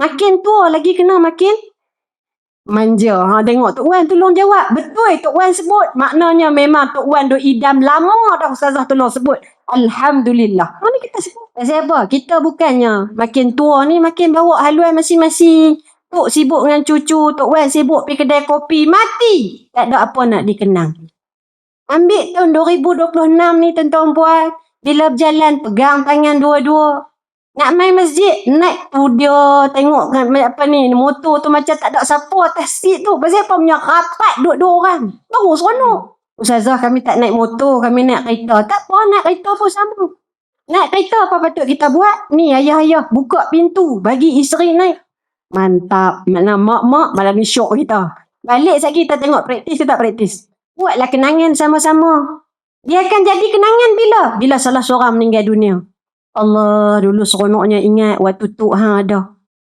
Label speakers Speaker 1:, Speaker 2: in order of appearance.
Speaker 1: Makin tua lagi kena makin manja. Ha, tengok Tok Wan tolong jawab. Betul Tok Wan sebut. Maknanya memang Tok Wan duk idam lama dah Ustazah tolong sebut. Alhamdulillah. Ha, ni kita sebut. Pasal apa? Kita bukannya makin tua ni makin bawa haluan masing-masing. Tok sibuk dengan cucu, Tok Wan sibuk pergi kedai kopi. Mati! Tak ada apa nak dikenang. Ambil tahun 2026 ni tuan-tuan puan. Bila berjalan, pegang tangan dua-dua. Nak main masjid, naik tu dia tengok kan apa ni, motor tu macam tak ada siapa atas seat tu. Pasal apa punya rapat dua-dua orang. Baru seronok. Ustazah kami tak naik motor, kami naik kereta. Tak apa, naik kereta pun sama. Naik kereta apa patut kita buat? Ni ayah-ayah buka pintu, bagi isteri naik. Mantap. Mana mak-mak malah ni syok kita. Balik sekejap kita tengok praktis ke tak praktis. Buatlah kenangan sama-sama. Dia akan jadi kenangan bila? Bila salah seorang meninggal dunia. Allah dulu seronoknya ingat waktu Tok Hang ada.